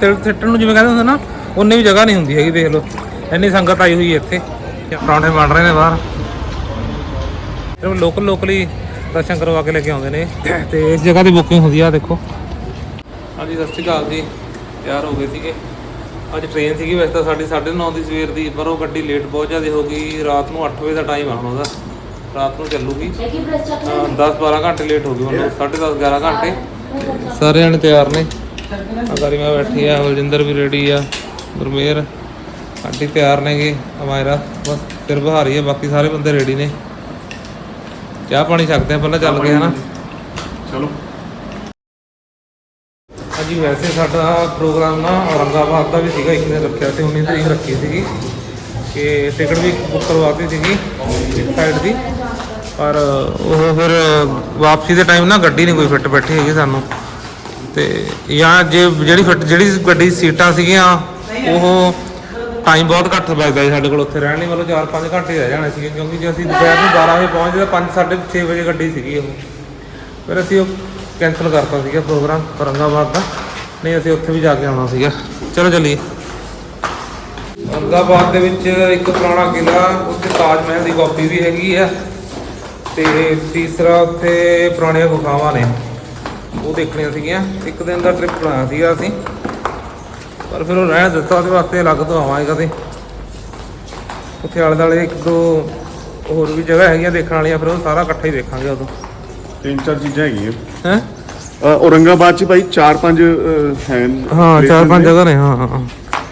ਸਿੱਟਣ ਨੂੰ ਜਿਵੇਂ ਕਹਿੰਦੇ ਹੁੰਦੇ ਨਾ, ਉਨੇ ਵੀ ਜਗ੍ਹਾ ਨਹੀਂ ਹੁੰਦੀ ਹੈਗੀ, ਦੇਖ ਲਓ। ਇੰਨੀ ਸੰਗਤ ਆਈ ਹੋਈ ਹੈ ਇੱਥੇ। ਪਰੌਂਠੇ ਬਣ ਰਹੇ ਨੇ ਬਾਹਰ। ਤੇ ਲੋਕਲ ਲੋਕਲੀ ਦਰਸ਼ਨ ਕਰਵਾ ਕੇ ਲੈ ਕੇ ਆਉਂਦੇ ਨੇ। ਤੇ ਇਸ ਜਗ੍ਹਾ ਦੀ ਬੁਕਿੰਗ ਹੁੰਦੀ ਆ ਦੇਖੋ। ਹਾਂਜੀ, ਸਤਿ ਸ਼੍ਰੀ ਅਕਾਲ ਜੀ। ਤਿਆਰ ਹੋ ਗਏ ਸੀਗੇ। ਅੱਜ ਟ੍ਰੇਨ ਸੀਗੀ, ਵੈਸੇ ਤਾਂ ਸਾਡੀ 9:30 ਦੀ ਸਵੇਰ ਦੀ, ਪਰ ਉਹ ਗੱਡੀ ਲੇਟ ਬਹੁਤ ਜ਼ਿਆਦਾ ਹੋ ਗਈ। ਰਾਤ ਨੂੰ 8 ਵਜੇ ਦਾ ਟਾਈਮ ਆ ਹੁਣ ਉਹਦਾ। ਰਾਤ ਨੂੰ ਚੱਲੂਗੀ। 10 12 ਘੰਟੇ ਲੇਟ ਹੋ ਗਈ ਹੁਣ 10:30 11 ਘੰਟੇ। ਸਾਰੇ ਜਣੇ ਤਿਆਰ ਨੇ। ਅਗਰੀ ਮੈਂ ਬੈਠੀ ਆ ਬਲਜਿੰਦਰ ਵੀ ਰੈਡੀ ਆ ਗੁਰਮੇਰ ਆਂਟੀ ਤਿਆਰ ਨੇਗੇ ਅਮਾਇਰਾ ਬਸ ਸਿਰ ਬਹਾਰੀ ਆ ਬਾਕੀ ਸਾਰੇ ਬੰਦੇ ਰੈਡੀ ਨੇ। ਚਾਹ ਪਾਣੀ ਛਕਦੇ ਆ ਪਹਿਲਾਂ ਚੱਲ ਗਏ ਹਨਾ? ਚਲੋ। ਹਾਂਜੀ ਵੈਸੇ ਸਾਡਾ ਪ੍ਰੋਗਰਾਮ ਨਾ ਔਰੰਗਾਬਾਦ ਦਾ ਵੀ ਸੀਗਾ ਇੱਕ ਨੇ ਰੱਖਿਆ ਤੇ 19 ਤਰੀਕ ਰੱਖੀ ਸੀਗੀ। ਕਿ ਟਿਕਟ ਵੀ ਬੁੱਕ ਕਰਵਾਤੀ ਸੀਗੀ ਇੱਕ ਸਾਈਡ ਦੀ। ਪਰ ਉਹ ਫਿਰ ਵਾਪਸੀ ਦੇ ਟਾਈਮ ਨਾ ਗੱਡੀ ਨਹੀਂ ਕੋਈ ਫਿੱਟ ਬੈਠੀ ਹੈਗੀ ਸਾਨੂੰ। ਤੇ ਜਾਂ ਜੇ ਜਿਹੜੀ ਫਿੱਟ ਜਿਹੜੀ ਗੱਡੀ ਸੀਟਾਂ ਸੀਗੀਆਂ, ਉਹ ਟਾਈਮ ਬਹੁਤ ਘੱਟ ਬਚਦਾ ਸੀ ਸਾਡੇ ਕੋਲ ਉੱਥੇ ਰਹਿਣ ਲਈ, ਮਤਲਬ 4-5 ਘੰਟੇ ਰਹਿ ਜਾਣੇ ਸੀਗੇ, ਕਿਉਂਕਿ ਜੇ ਅਸੀਂ ਦੁਪਹਿਰ ਨੂੰ 12 ਵਜੇ ਪਹੁੰਚਦੇ ਤਾਂ 5-6 ਵਜੇ ਗੱਡੀ ਸੀਗੀ ਉਹ। ਫਿਰ ਅਸੀਂ ਉਹ ਕੈਨਸਲ ਕਰਤਾ ਸੀਗਾ ਪ੍ਰੋਗਰਾਮ ਔਰੰਗਾਬਾਦ ਦਾ। ਨਹੀਂ, ਅਸੀਂ ਉੱਥੇ ਵੀ ਜਾ ਕੇ ਆਉਣਾ ਸੀਗਾ। ਚਲੋ ਚੱਲੀਏ। ਔਰੰਗਾਬਾਦ ਦੇ ਵਿੱਚ ਇੱਕ ਪੁਰਾਣਾ ਕਿਲਾ ਉੱਥੇ ਤਾਜ ਮਹਿਲ ਦੀ ਕਾਪੀ ਵੀ ਹੈਗੀ ਆ ਤੇ ਤੀਸਰਾ ਉੱਥੇ ਪੁਰਾਣੀਆਂ ਗੁਫਾਵਾਂ ਨੇ। ਉਹ ਦੇਖਣੀਆਂ ਸੀਗੀਆਂ। ਇੱਕ ਦਿਨ ਦਾ ਟ੍ਰਿਪ ਬਣਾਇਆ ਸੀਗਾ ਅਸੀਂ। ਪਰ ਫਿਰ ਉਹ ਰਹਿਣ ਦਿੱਤਾ ਉਹਦੇ ਵਾਸਤੇ ਅਲੱਗ ਤੋਂ ਆਵਾਂਗੇ ਕਦੇ। ਉੱਥੇ ਆਲੇ ਦੁਆਲੇ ਇੱਕ ਦੋ ਹੋਰ ਵੀ ਜਗ੍ਹਾ ਹੈਗੀਆਂ ਦੇਖਣ ਵਾਲੀਆਂ ਫਿਰ ਉਹ ਸਾਰਾ ਇਕੱਠਾ ਹੀ ਦੇਖਾਂਗੇ ਉਦੋਂ। ਤਿੰਨ ਚਾਰ ਚੀਜ਼ਾਂ ਹੈਗੀਆਂ। ਹੈ? ਔਰੰਗਾਬਾਦ ਚ ਭਾਈ ਚਾਰ ਪੰਜ ਹੈ ਹਾਂ ਚਾਰ ਪੰਜ। ਜਗ੍ਹਾ ਨੇ ਹਾਂ ਹਾਂ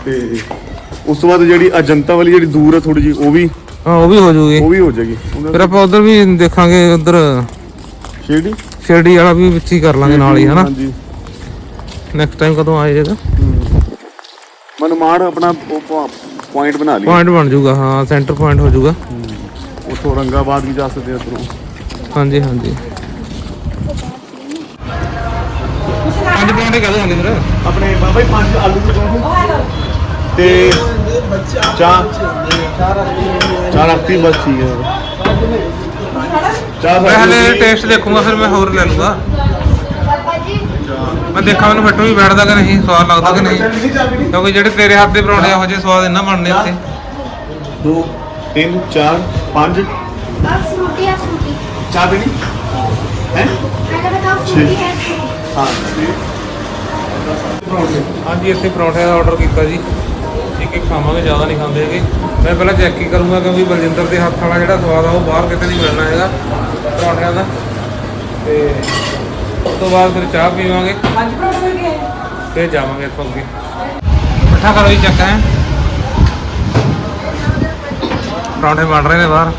ਤੇ ਉਸ ਤੋਂ ਬਾਅਦ ਜਿਹੜੀ ਅਜੰਤਾ ਵਾਲੀ ਜਿਹੜੀ ਦੂਰ ਹੈ ਥੋੜੀ ਜੀ ਉਹ ਵੀ ਹਾਂ ਉਹ ਵੀ ਹੋ ਜੂਗੀ। ਉਹ ਵੀ ਹੋ ਜਾਏਗੀ। ਫਿਰ ਆਪਾਂ ਉਧਰ ਵੀ ਦੇਖਾਂਗੇ ਉਧਰ। ਸ਼ੇਡੀ ਸ਼ਿਰਡੀ ਵਾਲਾ ਵੀ ਵਿੱਚ ਹੀ ਕਰ ਲਾਂਗੇ ਨਾਲ ਹੀ ਹਨਾ? ਹਾਂਜੀ। ਨੈਕਸਟ ਟਾਈਮ ਕਦੋਂ ਆਏ ਜਗਾ ਮਨਮਾੜ ਆਪਣਾ ਪੁਆਇੰਟ ਬਣਾ ਲਈ। ਪੁਆਇੰਟ ਬਣ ਜੂਗਾ ਹਾਂ ਸੈਂਟਰ ਪੁਆਇੰਟ ਹੋ ਜੂਗਾ। ਉਥੋਂ ਔਰੰਗਾਬਾਦ ਵੀ ਜਾ ਸਕਦੇ ਆ ਉਧਰੋਂ ਹਾਂਜੀ ਹਾਂਜੀ। ਪੰਜ ਪੁਆਇੰਟ ਕਦੋਂ ਆਉਂਦੇ ਫਿਰ ਆਪਣੇ ਬਾਬਾ ਜੀ ਪੰਜ ਆਲੂ ਦੇ ਪਰੌਂਠੇ। ਤੇ ਚਾਹ। ਚਾਰ ਰੱਖਤੀ ਬਸ ਠੀਕ ਹੈ ਮੈਂ ਹਲੇ ਟੇਸਟ ਦੇਖੂਗਾ ਫਿਰ ਮੈਂ ਹੋਰ ਲੈ ਲੂੰਗਾ। ਮੈਂ ਦੇਖਾਂ ਮੈਨੂੰ ਫੱਟੂ ਵੀ ਬੈਠਦਾ ਕਿ ਨਹੀਂ ਸਵਾਦ ਲੱਗਦਾ ਕਿ ਨਹੀਂ। ਕਿਉਂਕਿ ਜਿਹੜੇ ਤੇਰੇ ਹੱਥ ਦੇ ਪਰੌਂਠੇ ਇਹੋ ਜਿਹੇ ਸਵਾਦ ਇੰਨਾ ਬਣਨੇ ਉੱਥੇ 2 3 4 5 ਬਸ ਹਾਂ? ਹਾਂਜੀ ਇੱਥੇ ਪਰੌਂਠੇ ਦਾ ਆਰਡਰ ਕੀਤਾ ਜੀ। ਇੱਕ ਖਾਵਾਂਗੇ ਜ਼ਿਆਦਾ ਨਹੀਂ ਖਾਂਦੇ ਹੈਗੇ। ਮੈਂ ਪਹਿਲਾਂ ਚੈੱਕ ਹੀ ਕਰੂੰਗਾ ਕਿਉਂਕਿ ਬਲਜਿੰਦਰ ਦੇ ਹੱਥ ਵਾਲਾ ਜਿਹੜਾ ਸਵਾਦ ਆ ਉਹ ਬਾਹਰ ਕਿਤੇ ਨਹੀਂ ਮਿਲਣਾ ਹੈਗਾ ਪਰੌਂਠਿਆਂ ਦਾ। ਤੇ ਉਸ ਤੋਂ ਬਾਅਦ ਫਿਰ ਚਾਹ ਪੀਵਾਂਗੇ। ਫਿਰ ਜਾਵਾਂਗੇ ਇੱਥੋਂ ਅੱਗੇ। ਮਿੱਠਾ ਕਰੋ ਜੀ ਚੱਕ ਹੈ। ਪਰੌਂਠੇ ਬਣ ਰਹੇ ਨੇ ਬਾਹਰ।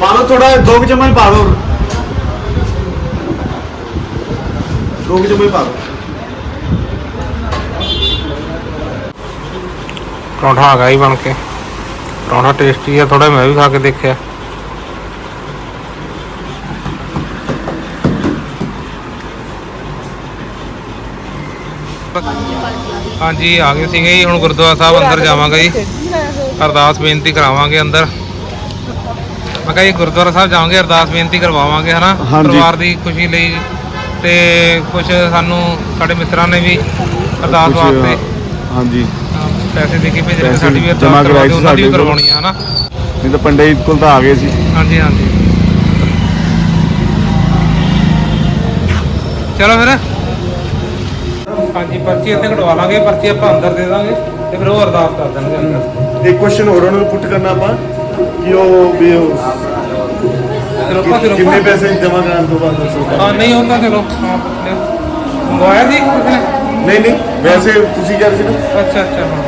ਪਾ ਲਓ। ਥੋੜਾ ਦੋ ਕੁ ਚਮਚ ਪਾ ਲਓ। ਦੋ ਕੁ ਚਮਚ ਪਾ ਲਓ। ਪਰੌਂਠਾ ਆ ਗਿਆ ਹੀ ਬਣ ਕੇ। ਪਰੌਂਠਾ ਟੇਸਟੀ ਆ ਥੋੜਾ ਮੈਂ ਵੀ ਖਾ ਕੇ ਦੇਖਿਆ। ਹਾਂਜੀ ਆ ਗਏ ਸੀਗੇ ਜੀ ਹੁਣ ਗੁਰਦੁਆਰਾ ਸਾਹਿਬ ਅੰਦਰ ਜਾਵਾਂਗੇ ਜੀ। ਅਰਦਾਸ ਬੇਨਤੀ ਕਰਾਵਾਂਗੇ ਅੰਦਰ। ਮੈਂ ਕਿਹਾ ਜੀ ਗੁਰਦੁਆਰਾ ਸਾਹਿਬ ਜਾਵਾਂਗੇ ਅਰਦਾਸ ਬੇਨਤੀ ਕਰਵਾਵਾਂਗੇ ਹਨਾ? ਹਾਂਜੀ। ਪਰਿਵਾਰ ਦੀ ਖੁਸ਼ੀ ਲਈ ਤੇ ਕੁਝ ਸਾਨੂੰ ਸਾਡੇ ਮਿੱਤਰਾਂ ਨੇ ਵੀ ਅਰਦਾਸ ਕੁਛ, ਵਾਸਤੇ ਹਾਂਜੀ। ਪੈਸੇ ਦੇ ਕੇ ਭੇਜਣੇ ਪੈਸੇ ਸਾਡੀ ਵੀ ਜਮ੍ਹਾਂ ਅਰਦਾਸ ਕਰਵਾ ਕਰਵਾਏ ਕੇ ਸੀ ਉਹਨਾਂ ਦੀ ਵੀ ਸਾਡੇ ਕੋਲ। ਕਰਵਾਉਣੀ ਆ ਹਨਾ? ਨਹੀਂ ਤਾਂ ਪੰਡਿਤ ਕੋਲ ਤਾਂ ਆ ਗਏ ਸੀ। ਹਾਂਜੀ ਹਾਂਜੀ। ਚਲੋ ਫਿਰ। ਹਾਂਜੀ ਪਰਚੀ ਇੱਥੇ ਕਢਵਾ ਲਾਂਗੇ ਪਰਚੀ ਆਪਾਂ ਅੰਦਰ ਦੇ ਦਾਂਗੇ। ਤੇ ਫਿਰ ਉਹ ਅਰਦਾਸ ਕਰ ਦੇਣਗੇ ਅੰਦਰ। ਇੱਕ ਕੁਐਸਚਨ ਹੋਰ ਉਹਨਾਂ ਨੂੰ ਪੁੱਟ ਕਰਨਾ ਆਪਾਂ ਕਿ ਉਹ ਵੀ ਉਹ ਕਿੰਨੇ ਪੈਸੇ ਜਮ੍ਹਾਂ ਕਰਨ ਤੋਂ ਬਾਅਦ ਦੱਸੋ। ਹਾਂ ਨਹੀਂ ਹੁੰਦਾ ਚਲੋ ਹਾਂ ਮੰਗਵਾਇਆ ਸੀ ਕਿਸੇ ਨੇ? ਨਹੀਂ ਨਹੀਂ ਵੈਸੇ ਤੁਸੀਂ ਕਹਿ ਰਹੇ ਸੀ ਨਾ। ਅੱਛਾ ਅੱਛਾ ਹਾਂ।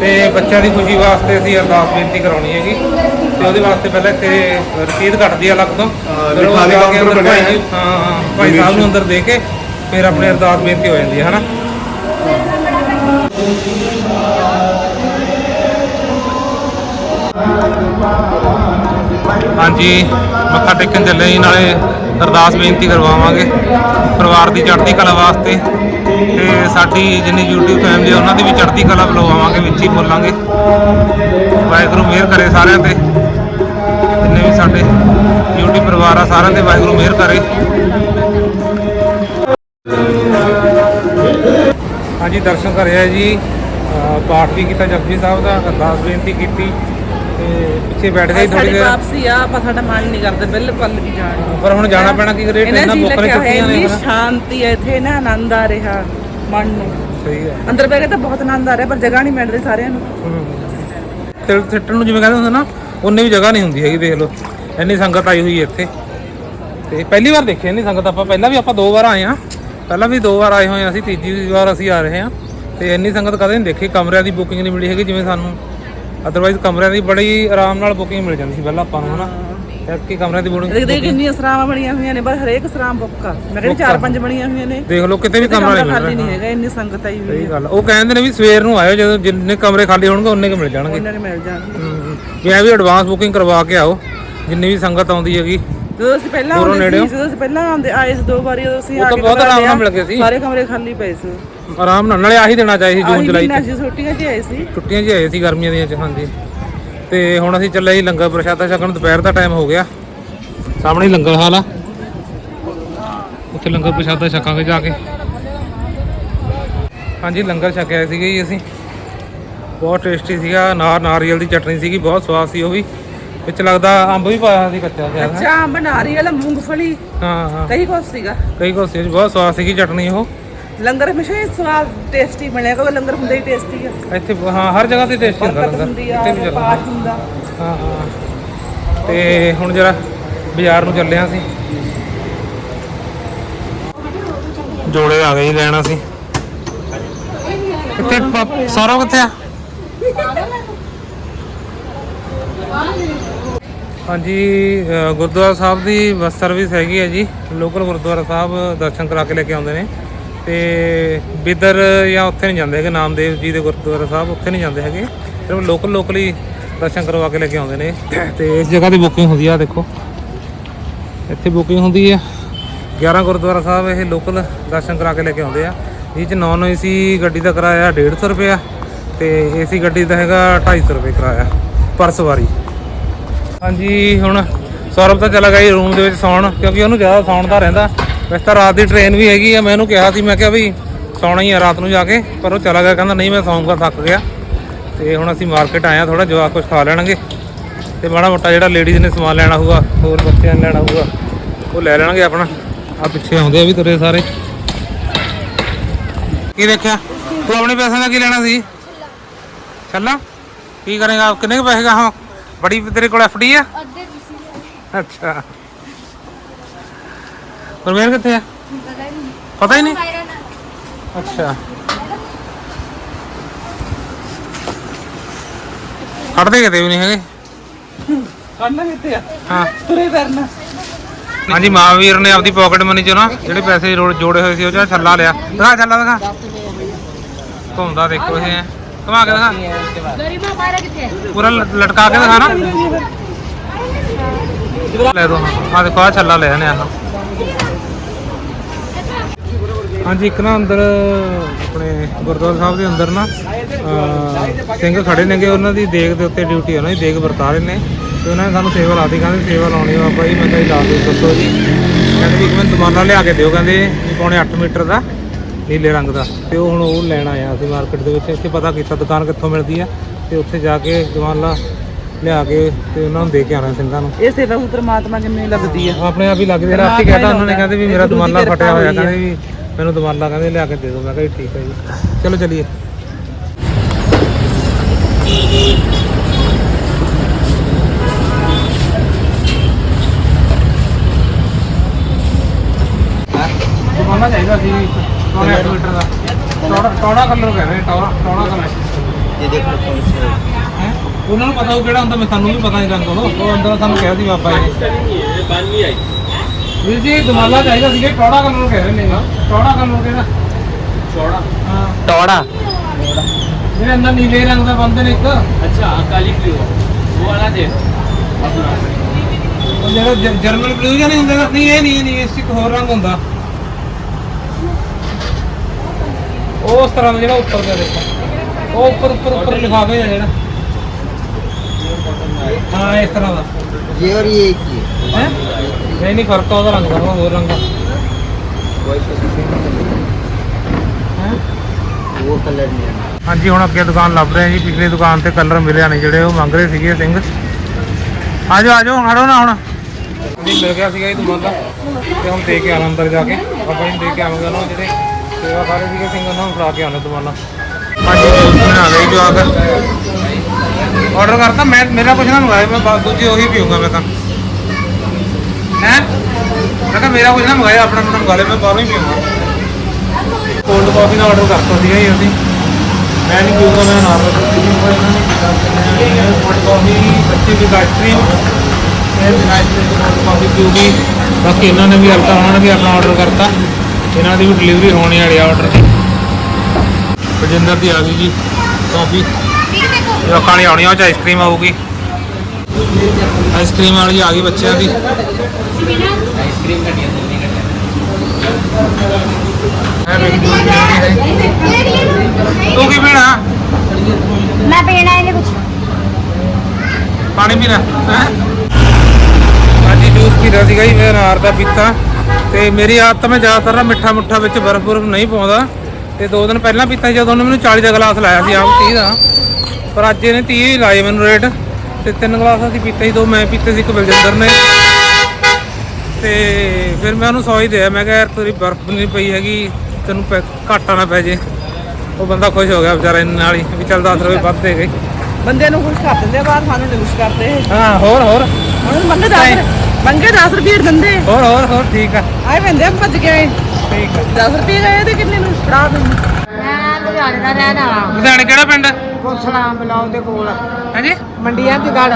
ਤੇ ਬੱਚਿਆਂ ਦੀ ਖੁਸ਼ੀ ਵਾਸਤੇ ਅਸੀਂ ਅਰਦਾਸ ਬੇਨਤੀ ਕਰਾਉਣੀ ਹੈਗੀ। ਤੇ ਉਹਦੇ ਵਾਸਤੇ ਪਹਿਲਾਂ ਇੱਥੇ ਰਸੀਦ ਕੱਟਦੀ ਆ ਲੱਗ ਤੋਂ। ਹਾਂ, ਫਿਰ ਉਹ ਲਿਖਾਰੀ ਜਾ ਕੇ ਕਾਊਂਟਰ ਅੰਦਰ ਬਣਿਆ ਭਾਈ ਹੈ। ਜੀ- ਹਾਂ ਹਾਂ ਭਾਈ ਸਾਹਿਬ ਨੂੰ ਅੰਦਰ ਦੇ ਕੇ ਫਿਰ ਆਪਣੇ ਅਰਦਾਸ ਬੇਨਤੀ ਹੋ ਜਾਂਦੀ ਹੈ ਹਨਾ? ਹਾਂਜੀ, ਮੱਥਾ ਟੇਕਣ ਚੱਲੇ ਜੀ, ਨਾਲੇ ਅਰਦਾਸ ਬੇਨਤੀ ਕਰਵਾਵਾਂਗੇ ਪਰਿਵਾਰ ਦੀ ਚੜ੍ਹਦੀ ਕਲਾ ਵਾਸਤੇ ਤੇ ਸਾਡੀ ਜਿੰਨੀ YouTube ਫੈਮਿਲੀ ਉਹਨਾਂ ਦੀ ਵੀ ਚੜ੍ਹਦੀ ਕਲਾ ਬੁਲਵਾਵਾਂਗੇ, ਵਿੱਚ ਹੀ ਬੋਲਾਂਗੇ। ਵਾਹਿਗੁਰੂ ਮਿਹਰ ਕਰੇ ਸਾਰਿਆਂ ਤੇ, ਜਿੰਨੇ ਵੀ ਸਾਡੇ YouTube ਪਰਿਵਾਰ ਆ, ਸਾਰਿਆਂ ਤੇ ਵਾਹਿਗੁਰੂ ਮਿਹਰ ਕਰੇ। ਹਾਂਜੀ, ਦਰਸ਼ਨ ਕਰਿਆ ਜੀ। ਅਹ ਪਾਠ ਵੀ ਕੀਤਾ ਜਪਜੀ ਸਾਹਿਬ ਦਾ, ਅਰਦਾਸ ਬੇਨਤੀ ਕੀਤੀ। ਪਿੱਛੇ ਬੈਠ ਗਏ ਥੋੜੀ ਸਾਡੀ ਦੇਰ। ਵਾਪਸੀ ਆ ਆਪਾਂ ਸਾਡਾ ਮਨ ਨਹੀਂ ਕਰਦਾ ਬਿਲਕੁਲ ਵੀ ਜਾਣ ਨੂੰ। ਪਰ ਹੁਣ ਜਾਣਾ ਪੈਣਾ ਕੀ ਕਰੇ ਇਹਨਾਂ ਬੁੱਕ ਨੇ ਛੁੱਟੀਆਂ ਨੇ ਇੰਨੀ। ਸ਼ਾਂਤੀ ਹੈ ਇੱਥੇ ਨਾ ਆਨੰਦ ਆ ਰਿਹਾ ਮਨ ਨੂੰ। ਸਹੀ ਹੈ ਅੰਦਰ ਬੈ ਕੇ ਤਾਂ ਬਹੁਤ ਆਨੰਦ ਆ ਰਿਹਾ ਪਰ ਜਗ੍ਹਾ ਨਹੀਂ ਮਿਲ ਰਹੀ ਸਾਰਿਆਂ ਨੂੰ। ਤੇ ਸਿੱਟਣ ਨੂੰ ਜਿਵੇਂ ਕਹਿੰਦੇ ਹੁੰਦੇ ਨਾ ਉਨੀ ਵੀ ਜਗ੍ਹਾ ਨਹੀਂ ਹੁੰਦੀ ਹੈਗੀ ਦੇਖ ਲਓ। ਇੰਨੀ ਸੰਗਤ ਆਈ ਹੋਈ ਹੈ ਇੱਥੇ। ਤੇ ਪਹਿਲੀ ਵਾਰ ਦੇਖੀ ਇੰਨੀ ਸੰਗਤ ਆਪਾਂ ਪਹਿਲਾਂ ਵੀ ਆਪਾਂ ਦੋ ਵਾਰ ਆਏ ਆ ਪਹਿਲਾਂ ਵੀ ਦੋ ਵਾਰ ਆਏ ਹੋਏ ਆ ਅਸੀਂ ਤੀਜੀ ਵਾਰ ਅਸੀਂ ਆ ਰਹੇ ਆ ਤੇ ਇੰਨੀ ਸੰਗਤ ਕਦੇ ਨਹੀਂ ਦੇਖੀ ਕਮਰਿਆਂ ਦੀ ਬੁਕਿੰਗ ਨਹੀਂ ਮਿਲੀ ਹੈਗੀ ਜਿਵੇਂ ਸਾਨੂੰ ਅਦਰਵਾਈਜ਼ ਕਮਰਿਆਂ ਦੀ ਬੜੀ ਆਰਾਮ ਨਾਲ ਬੁਕਿੰਗ ਮਿਲ ਜਾਂਦੀ ਸੀ ਪਹਿਲਾਂ ਆਪਾਂ ਨੂੰ ਹਨਾ? ਐਤਕੀ ਕਮਰਿਆਂ ਦੀ ਬੁਕਿੰਗ ਦੇਖ ਕਿੰਨੀਆਂ ਸਰਾਵਾਂ ਬਣੀਆਂ ਹੋਈਆਂ ਨੇ ਬਸ ਹਰੇਕ ਸਰਾਮ ਬੁੱਕ ਆ ਮੈਂ ਕਹਿੰਦੀ ਚਾਰ ਪੰਜ ਬਣੀਆਂ ਹੋਈਆਂ ਨੇ। ਦੇਖ ਲਓ ਕਿਤੇ ਵੀ ਕਮਰਾ ਨਹੀਂ ਖਾਲੀ ਮਿਲਣਾ ਨਹੀਂ ਹੈਗਾ ਇੰਨੀ ਸੰਗਤ ਆਈ ਹੋਈ ਸਹੀ ਗੱਲ। ਉਹ ਕਹਿੰਦੇ ਨੇ ਵੀ ਸਵੇਰ ਨੂੰ ਆਇਓ ਜਦੋਂ ਜਿੰਨੇ ਕਮਰੇ ਖਾਲੀ ਹੋਣਗੇ ਉਨੇ ਕੁ ਮਿਲ ਜਾਣਗੇ। ਉਹਨਾਂ ਨੇ ਮਿਲ ਜਾਣਗੇ। ਵੀ ਐ ਵੀ ਐਡਵਾਂਸ ਬੁਕਿੰਗ ਕਰਵਾ ਕੇ ਆਓ ਜਿੰਨੀ ਵੀ ਸੰਗਤ ਆਉਂਦੀ ਹੈਗੀ। ਜਦੋਂ ਅਸੀਂ ਪਹਿਲਾਂ ਆਉਂਦੇ? ਸੀ ਜਦੋਂ ਅਸੀਂ ਪਹਿਲਾਂ ਆਉਂਦੇ ਆਏ ਸੀ ਦੋ ਵਾਰੀ ਉਦੋਂ ਅਸੀਂ ਆ ਕੇ ਬਹੁਤ ਕਰਾ ਆਰਾਮ ਨਾਲ। ਮਿਲ ਗਏ ਸੀ। ਸਾਰੇ ਕਮਰੇ ਖਾਲੀ ਪਏ ਸੀ। ਆਰਾਮ ਨਾਲ ਨਾਲੇ ਆਹੀ ਦੇਣਾ ਚਾਹੀਏ ਸੀ ਜੂਨ ਜੁਲਾਈ ਚ। ਸੀ ਛੁੱਟੀਆਂ 'ਚ ਆਏ ਸੀ। ਛੁੱਟੀਆਂ 'ਚ ਆਏ ਸੀ ਗਰਮੀਆਂ ਦੀਆਂ ਚ ਹਾਂਜੀ। ਤੇ ਹੁਣ ਅਸੀਂ ਚੱਲੇ ਜੀ ਲੰਗਰ ਪ੍ਰਸ਼ਾਦਾ ਛਕਣ ਦੁਪਹਿਰ ਦਾ ਟਾਈਮ ਹੋ ਗਿਆ। ਸਾਹਮਣੇ ਲੰਗਰ ਹਾਲ ਆ। ਉੱਥੇ ਲੰਗਰ ਪ੍ਰਸ਼ਾਦਾ ਛਕਾਂਗੇ ਜਾ ਕੇ। ਹਾਂਜੀ ਲੰਗਰ ਛਕਿਆ ਸੀਗਾ ਜੀ ਅਸੀਂ। ਬਹੁਤ ਟੇਸਟੀ ਸੀਗਾ ਨਾਰ ਨਾਰੀਅਲ ਦੀ ਚਟਨੀ ਸੀਗੀ ਬਹੁਤ ਸਵਾਦ ਸੀ ਉਹ ਵੀ। ਵਿੱਚ ਲੱਗਦਾ ਅੰਬ ਵੀ ਪਾਇਆ ਸੀ ਕੱਚਾ ਸ਼ਾਇਦ? ਅੱਛਾ ਅੰਬ ਨਾਰੀਅਲ ਮੂੰਗਫਲੀ। ਹਾਂ ਹਾਂ। ਕਈ ਕੁਛ ਸੀਗਾ। ਕਈ ਕੁਛ ਸੀ ਬਹੁਤ ਸਵਾਦ ਸੀਗੀ ਚਟਨੀ ਉਹ। ਲੰਗਰ ਹਮੇਸ਼ਾ ਹੀ ਸਵਾਦ ਟੇਸਟੀ ਬਣਿਆ ਕਿਉਂਕਿ ਲੰਗਰ ਹੁੰਦਾ ਹੀ ਟੇਸਟੀ ਆ। ਇੱਥੇ ਹਾਂ ਹਰ ਜਗ੍ਹਾ ਤੇ ਟੇਸਟੀ ਹੁੰਦਾ ਬਰਕਤ ਲੰਗਰ ਹੁੰਦੀ ਆ ਵੀ ਚੱਲੋ ਪਾਠ ਹੁੰਦਾ। ਹਾਂ ਹਾਂ। ਤੇ ਹੁਣ ਜਰਾ ਬਾਜ਼ਾਰ ਨੂੰ ਚੱਲੇ ਹਾਂ ਅਸੀਂ। ਜੋੜੇ ਆ ਗਏ ਜੀ ਲੈਣ ਅਸੀਂ। ਕਿੱਥੇ ਪ- ਸੌਰਵ ਕਿੱਥੇ ਆ? ਹਾਂਜੀ ਅ, ਗੁਰਦੁਆਰਾ ਸਾਹਿਬ ਦੀ ਬੱਸ ਸਰਵਿਸ ਹੈਗੀ ਹੈ ਜੀ। ਲੋਕਲ ਗੁਰਦੁਆਰਾ ਸਾਹਿਬ ਦਰਸ਼ਨ ਕਰਾ ਕੇ ਲੈ ਕੇ ਆਉਂਦੇ ਨੇ। ਤੇ ਬਿੱਦਰ ਜਾਂ ਉੱਥੇ ਨਹੀਂ ਜਾਂਦੇ ਹੈਗੇ, ਨਾਮਦੇਵ ਜੀ ਦੇ ਗੁਰਦੁਆਰਾ ਸਾਹਿਬ, ਉੱਥੇ ਨਹੀਂ ਜਾਂਦੇ ਹੈਗੇ। ਸਿਰਫ ਲੋਕਲ ਲੋਕਲ ਹੀ ਦਰਸ਼ਨ ਕਰਵਾ ਕੇ ਲੈ ਕੇ ਆਉਂਦੇ ਨੇ। ਤੇ ਇਸ ਜਗ੍ਹਾ ਦੀ ਬੁਕਿੰਗ ਹੁੰਦੀ ਆ ਦੇਖੋ। ਇੱਥੇ ਬੁਕਿੰਗ ਹੁੰਦੀ ਆ। 11 ਗੁਰਦੁਆਰਾ ਸਾਹਿਬ, ਇਹ ਲੋਕਲ ਦਰਸ਼ਨ ਕਰਾ ਕੇ ਲੈ ਕੇ ਆਉਂਦੇ ਆ। ਇਹ ਚ ਨਾਨ ਏਸੀ ਗੱਡੀ ਦਾ ਕਿਰਾਇਆ 150 ਰੁਪਿਆ ਤੇ ਏਸੀ ਗੱਡੀ ਦਾ ਹੈਗਾ 250 ਰੁਪਏ ਕਿਰਾਇਆ, ਪਰ ਸਵਾਰੀ। ਹਾਂਜੀ, ਹੁਣ ਸੌਰਵ ਤਾਂ ਚਲਾ ਗਿਆ ਜੀ ਰੂਮ ਦੇ ਵਿੱਚ ਸੌਣ, ਕਿਉਂਕਿ ਉਹਨੂੰ ਜ਼ਿਆਦਾ ਸੌਣ ਦਾ ਰਹਿੰਦਾ। ਵੈਸੇ ਤਾਂ ਰਾਤ ਦੀ ਟ੍ਰੇਨ ਵੀ ਹੈਗੀ ਆ ਮੈਂ ਉਹਨੂੰ ਕਿਹਾ ਸੀ ਮੈਂ ਕਿਹਾ ਵੀ ਸੌਣਾ ਹੀ ਆ ਰਾਤ ਨੂੰ ਜਾ ਕੇ ਪਰ ਉਹ ਚਲਾ ਗਿਆ ਕਹਿੰਦਾ ਨਹੀਂ ਮੈਂ ਸੌਂਗਾ ਥੱਕ ਗਿਆ। ਤੇ ਹੁਣ ਅਸੀਂ ਮਾਰਕੀਟ ਆਏ ਆ ਥੋੜਾ ਜਵਾਕ ਕੁਝ ਖਾ ਲੈਣਗੇ। ਤੇ ਮਾੜਾ ਮੋਟਾ ਜਿਹੜਾ ਲੇਡੀਜ਼ ਨੇ ਸਮਾਨ ਲੈਣਾ ਹੋਊਗਾ ਹੋਰ ਬੱਚਿਆਂ ਨੇ ਲੈਣਾ ਹੋਊਗਾ ਉਹ ਲੈ ਲੈਣਗੇ ਆਪਣਾ। ਆ ਪਿੱਛੇ ਆਉਂਦੇ ਆ ਵੀ ਤੁਰੇ ਸਾਰੇ। ਕੀ ਦੇਖਿਆ? ਤੂੰ ਆਪਣੇ ਪੈਸੇ ਦਾ ਕੀ ਲੈਣਾ ਸੀ? ਚੱਲਾਂ ਕੀ ਕਰੇਗਾ? ਕਿੰਨੇ ਕੁ ਪੈਸੇ ਗਾ ਹਾਂ ਬੜੀ ਤੇਰੇ ਕੋਲ ਐਫਡੀ ਆ? ਅੱਧੇ ਤੁਸੀਂ ਅੱਛਾ। ਪਰਮੇਰ ਕਿੱਥੇ ਆ? ਪਤਾ ਹੀ ਨਹੀਂ। ਅੱਛਾ। ਖੜਦੇ ਕਿਤੇ ਵੀ ਨਹੀਂ ਹੈਗੇ। ਕਰਨਾ ਕਿੱਥੇ ਆ? ਹਾਂ। ਤੁਰੇ ਫਿਰਨਾ। ਹਾਂਜੀ ਮਹਾਵੀਰ ਨੇ ਆਪਦੀ ਪਾਕਟ ਮਨੀ ਚੋਂ ਨਾ ਜਿਹੜੇ ਪੈਸੇ ਰੋ- ਜੋੜੇ ਹੋਏ ਸੀ ਉਹ ਚੋਂ ਛੱਲਾ ਲਿਆ। ਦਿਖਾ ਛੱਲਾ ਦਿਖਾ। ਘੁੰਮਦਾ ਦੇਖੋ ਇਹ। ਘੁਮਾ ਕੇ ਦਿਖਾ। ਗਰੀਬਾ ਮਾਇਰਾ ਕਿੱਥੇ ਪੂਰਾ ਲਟਕਾ ਕੇ ਦਿਖਾ ਨਾ। ਲੈ ਦੋ। ਆ ਦੇਖੋ ਆ ਛੱਲਾ ਲਿਆ ਨੇ ਆਹ ਹਾਂਜੀ ਇੱਕ ਨਾ ਅੰਦਰ ਆਪਣੇ ਗੁਰਦੁਆਰਾ ਸਾਹਿਬ ਦੇ ਅੰਦਰ ਨਾ ਸਿੰਘ ਖੜੇ ਨੇਗੇ ਉਹਨਾਂ ਦੀ ਦੇਗ ਦੇ ਉੱਤੇ ਡਿਊਟੀ ਉਹਨਾਂ ਦੀ ਦੇਗ ਵਰਤਾ ਰਹੇ ਨੇ। ਤੇ ਉਹਨਾਂ ਨੇ ਸਾਨੂੰ ਸੇਵਾ ਲਾਤੀ ਕਹਿੰਦੇ ਸੇਵਾ ਲਾਉਣੀ ਬਾਬਾ ਜੀ ਮੈਂ ਕਿਹਾ ਜੀ ਲਾ ਦਿਓ ਦੱਸੋ ਜੀ। ਕਹਿੰਦੇ ਵੀ ਇੱਕ ਮੈਨੂੰ ਦਮਾਲਾ ਲਿਆ ਕੇ ਦਿਓ ਕਹਿੰਦੇ ਪੌਣੇ 8 ਮੀਟਰ ਦਾ ਨੀਲੇ ਰੰਗ ਦਾ। ਤੇ ਉਹ ਹੁਣ ਉਹ ਲੈਣ ਆਇਆ ਅਸੀਂ ਮਾਰਕੀਟ ਦੇ ਵਿੱਚ ਇੱਥੇ ਪਤਾ ਕੀਤਾ ਦੁਕਾਨ ਕਿੱਥੋਂ ਮਿਲਦੀ ਆ ਤੇ ਉੱਥੇ ਜਾ ਕੇ ਦਮਾਲਾ ਲਿਆ ਕੇ ਤੇ ਉਹਨਾਂ ਨੂੰ ਦੇ ਕੇ ਆਉਣਾ ਸਿੰਘਾਂ ਨੂੰ। ਇਹ ਸੇਵਾ ਵੀ ਪ੍ਰਮਾਤਮਾ ਕਿੰਨੀ ਲੱਗਦੀ ਆ। ਆਪਣੇ ਆਪ ਹੀ ਲੱਗ ਜੇ ਰਾਤੀ ਕਹਿੰਦਾ ਉਹਨਾਂ ਨੇ ਕਹਿੰਦੇ ਵੀ ਮੇਰਾ ਦਮਾਲਾ ਫਟਿਆ ਹੋਇਆ ਕਹਿੰਦੇ ਵੀ ਮੈਨੂੰ ਦੁਕਾਨਦਾਰ ਕਹਿੰਦੇ ਲਿਆ ਕੇ ਦੇ ਦਿਓ। ਮੈਂ ਕਿਹਾ ਠੀਕ ਹੈ ਜੀ। ਚਲੋ ਚਲੀਏ। ਉਹਨਾਂ ਨੂੰ ਪਤਾ ਉਹ ਕਿਹੜਾ ਹੁੰਦਾ ਮੈਂ ਸਾਨੂੰ ਵੀ ਪਤਾ ਨਹੀਂ ਰੰਗ ਉਹ ਅੰਦਰ ਸਾਨੂੰ ਕਹਿ ਦੀ ਬਾਬਾ ਜੀ ਬਾਨੀ ਆਈ ਵੀਰ ਜੀ ਦਮਾਲਾ ਚਾਹੀਦਾ ਸੀ ਟੌੜਾ ਕਲਰ ਨੂੰ ਕਹਿ ਰਹੇ ਨੇ ਟੌੜਾ ਕਲਰ ਕਿਹੜਾ ਚੌੜਾ ਹਾਂ टोड़ा ਜਿਹੜੇ ਅੰਦਰ ਨੀਲੇ ਰੰਗ ਦਾ ਬੰਦੇ ਨੇ ਇੱਕ अच्छा काली की वो वाला दे ਉਹ ਜਿਹੜਾ ਜ- ਜਰਮਨ ਬਲੂ ਜਾਂ ਨਹੀਂ ਹੁੰਦਾ ਨਾ? ਨਹੀਂ ਇਹ ਨਹੀਂ ਇਹ ਨਹੀਂ ਇਸ 'ਚ ਇੱਕ ਹੋਰ ਰੰਗ ਹੁੰਦਾ ਉਹ ਉਸ ਤਰ੍ਹਾਂ ਦਾ ਜਿਹੜਾ ਉੱਪਰ ਦਾ ਦੇਖੋ ਉਹ ਉੱਪਰ ਉੱਪਰ ਉੱਪਰ ਲਿਖਾਵੇ ਦਾ ਜਿਹੜਾ ਹਾਂ ਇਸ ਤਰ੍ਹਾਂ ਦਾ ये और ये एक ही है ਨਹੀਂ ਨਹੀਂ ਫ਼ਰਕ ਉਹਦਾ ਰੰਗ ਦਾ ਹੋਰ ਰੰਗ ਦਾ ਹਾਂਜੀ ਹੁਣ ਅੱਗੇ ਦੁਕਾਨ ਲੱਭ ਰਹੇ ਹਾਂ ਜੀ ਪਿਛਲੀ ਦੁਕਾਨ ਤੇ ਕਲਰ ਮਿਲਿਆ ਨਹੀਂ ਜਿਹੜੇ ਉਹ ਮੰਗ ਰਹੇ ਸੀਗੇ ਸਿੰਘ। ਆਜੋ ਆਜੋ ਖੜੋ ਨਾ ਹੁਣ। ਨਹੀਂ ਮਿਲ ਗਿਆ ਸੀਗਾ ਇਹ ਦੁਕਾਨ ਦਾ। ਤੇ ਹੁਣ ਦੇ ਕੇ ਆਣਾ ਅੰਦਰ ਜਾ ਕੇ। ਆਪਾਂ ਨੂੰ ਦੇ ਕੇ ਆਵਾਂਗੇ ਨਾ ਜਿਹੜੇ ਸੇਵਾ ਕਰ ਸੀਗੇ ਸਿੰਘ ਉਹਨਾਂ ਨੂੰ ਫੜਾ ਕੇ ਆਣਾ ਦੁਕਾਨਾਂ। ਹਾਂਜੀ ਬਣਾ ਲਈ ਜੋ ਆਕਰ ਆਰਡਰ ਕਰਤਾ ਮੈਂ ਮੇਰਾ ਕੁਛ ਨਾ ਮੰਗਾਇਆ ਮੈਂ ਦੂਜੀ ਉਹੀ ਪੀਊਗਾ ਮੈਂ ਤਾਂ। ਹੈ? ਮੈਂ ਕਿਹਾ ਮੇਰਾ ਕੁਝ ਨਾ ਮੰਗਾਇਆ, ਆਪਣਾ ਆਪਣਾ ਮੰਗਾ ਲਿਆ, ਮੈਂ ਬਾਹਰੋਂ ਹੀ ਪੀਊਂਗਾ। ਕੋਲਡ ਕਾਫੀ ਦਾ ਆਰਡਰ ਕਰਤਾ ਸੀਗਾ ਜੀ ਅਸੀਂ। ਮੈਂ ਨਹੀਂ ਪੀਊਂਗਾ ਮੈਂ ਨਾਰਮਲ ਕੋਲਡ ਕਾਫੀ ਬੱਚੇ ਦੀ ਆਈਸਕ੍ਰੀਮ ਇਹ ਆਈਸਕ੍ਰੀਮ ਕੋਲਡ ਕਾਫੀ ਪੀਊਗੀ। ਬਾਕੀ ਇਹਨਾਂ ਨੇ ਵੀ ਅਲਕਾ ਉਹਨਾਂ ਨੇ ਵੀ ਆਪਣਾ ਆਰਡਰ ਕਰਤਾ। ਇਹਨਾਂ ਦੀ ਵੀ ਡਿਲੀਵਰੀ ਹੋਣੀ ਵਾਲੀ ਆ ਆਰਡਰ ਦੀ ਬਜਿੰਦਰ ਦੀ ਆ ਗਈ ਜੀ ਕਾਫੀ ਜੋ ਵਾਲੀ ਆਉਣੀ ਉਹ ਚ ਆਈਸਕ੍ਰੀਮ ਆਊਗੀ। ਆਈਸਕ੍ਰੀਮ ਵਾਲੀ ਆ ਗਈ ਬੱਚਿਆਂ ਦੀ ਹੈ ਮੇਰੀ ਦੋਸਤ ਹੈ ਤੂੰ ਕੀ ਪੀਣਾ? ਮੈਂ ਅੱਜ ਜੂਸ ਪੀਦਾ ਸੀਗਾ ਜੀ ਮੈਂ ਅਨਾਰ ਪੀਤਾ। ਤੇ ਮੇਰੀ ਆਦਤ ਮੈਂ ਜ਼ਿਆਦਾਤਰ ਨਾ ਮਿੱਠਾ ਮੁੱਠਾ ਵਿੱਚ ਬਰਫ ਬਰਫ ਨਹੀਂ ਪਾਉਂਦਾ। ਤੇ ਦੋ ਦਿਨ ਪਹਿਲਾਂ ਪੀਤਾ ਜਦੋਂ ਉਹਨੇ ਮੈਨੂੰ 40 ਦਾ ਗਲਾਸ ਲਾਇਆ ਸੀ ਆਪ 30 ਦਾ। ਪਰ ਅੱਜ ਇਹਨੇ 30 ਲਾਏ ਮੈਨੂੰ ਰੇਟ। ਤੇ ਤਿੰਨ ਗਲਾਸ ਅਸੀਂ ਪੀਤੇ ਸੀ ਦੋ ਮੈਂ ਪੀਤੇ ਸੀ ਇੱਕ ਬਲਜਿੰਦਰ ਨੇ। ਤੇ ਫਿਰ ਮੈਂ ਉਹਨੂੰ ਸੌ ਹੀ ਦਿਆ। ਮੈਂ ਕਿਹਾ ਯਾਰ ਤੇਰੀ ਬਰਫ਼ ਨਹੀਂ ਪਈ ਹੈਗੀ ਤੈਨੂੰ ਘਾਟਾ ਨਾ ਪੈ ਜੇ। ਉਹ ਬੰਦਾ ਖੁਸ਼ ਹੋ ਗਿਆ ਵਿਚਾਰਾ ਇਹਨਾਂ ਨਾਲ ਵੀ ਚੱਲ 10 ਰੁਪਏ ਵੱਧ ਦੇ ਗਏ। ਬੰਦੇ ਨੂੰ ਖੁਸ਼ ਕਰ ਦਿੰਦੇ ਬਾਅਦ ਸਾਨੂੰ ਨਿਗਸ਼ ਕਰਦੇ ਹਾਂ ਹੋਰ ਹੋਰ। ਹੁਣ ਮੰਗੇ 10 ਮੰਗੇ 10 ਰੁਪਏ ਦਿੰਦੇ। ਹੋਰ ਹੋਰ ਹੋਰ ਠੀਕ ਆ। ਆਏ ਬੰਦੇ ਭੱਜ ਗਏ ਠੀਕ 10 ਰੁਪਏ ਗਏ ਤੇ ਕਿੰਨੇ ਨੂੰ ਫੜਾ ਦਿੰਦੇ? ਮੈਂ ਦਾ ਰਹਿਣ ਕਿਹੜਾ ਪਿੰਡ? ਗੋਸਲਾਮ ਬਲਾਉ ਦੇ ਕੋਲ। ਹਾਂਜੀ? ਮੰਡੀਆਂ ਤੇ ਗੜ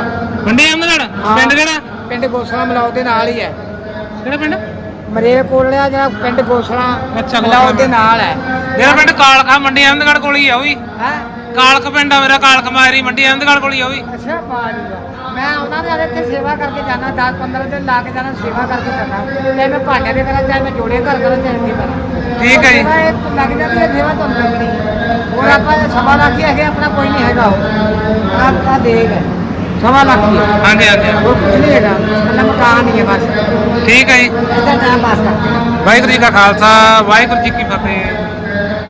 ਮੰਡੀਆਂ ਦੇ ਗੜ ਪਿੰਡ ਕਿਹੜਾ? ਪਿੰਡ ਗੋਸਲਾਮ ਬਲਾਉ ਦੇ ਨਾਲ ਹੀ ਹੈ। ਕਿਹੜਾ ਪਿੰਡ? ਮਰੇ ਕੋਲ ਆ ਜਿਹੜਾ ਪਿੰਡ ਗੋਸਲਾ ਅੱਛਾ, ਮਲਾਉ ਗੋਸਲਾ ਦੇ ਨਾਲ ਹੈ ਮੇਰਾ ਪਿੰਡ ਕਾਲਖਾ ਮੰਡੀ ਅਹਿਮਦਗੜ ਕੋਲ ਹੀ ਆ ਉਹ ਵੀ। ਹੈ? ਕਾਲਖ ਪਿੰਡ ਆ ਮੇਰਾ ਕਾਲਖ ਮਾਰੀ ਮੰਡੀ ਅਹਿਮਦਗੜ ਕੋਲ ਹੀ ਆ ਉਹ ਵੀ। ਅੱਛਾ ਬਾਜੂਗਾ ਮੈਂ ਉਹਨਾਂ ਦੇ ਇੱਥੇ ਸੇਵਾ ਕਰਕੇ ਜਾਣਾ 10 15 ਦਿਨ ਲਾ ਕੇ ਜਾਣਾ ਸੇਵਾ ਕਰਕੇ ਕਰਨਾ ਚਾਹੇ ਮੈਂ ਭਾਂਡੇ ਦੇ ਕਰਾਂ ਚਾਹੇ ਮੈਂ ਜੋੜੇ ਘਰ ਕਰਾਂ ਚਾਹੇ ਕੀ ਕਰਾਂ। ਠੀਕ ਹੈ ਜੀ। ਸੇਵਾ ਇਹ ਲੱਗ ਜਾਂਦੀ ਹੈ ਸੇਵਾ ਤੁਹਾਨੂੰ ਲੱਗਣੀ। ਹੋਰ ਆਪਾਂ ਲੱਖ ਹੀ ਹੈਗੇ ਆਪਣਾ ਕੋਈ ਨਹੀਂ ਹੈਗਾ ਉਹ। ਆਪ ਦੇਗ ਹੈ ਸਵਾ ਲੱਖ ਹੈ। ਹਾਂਜੀ ਹਾਂਜੀ। ਹੋਰ ਕੁਝ ਨਹੀਂ ਹੈਗਾ। ਮਤਲਬ ਮਕਾਨ ਹੀ ਹੈ ਬਸ। ਠੀਕ ਹੈ ਜੀ। ਇੱਧਰ ਟਾਈਮ ਪਾਸ ਕਰਦੇ। ਵਾਹਿਗੁਰੂ ਜੀ ਕਾ ਖਾਲਸਾ ਵਾਹਿਗੁਰੂ ਜੀ ਕੀ ਫਤਿਹ।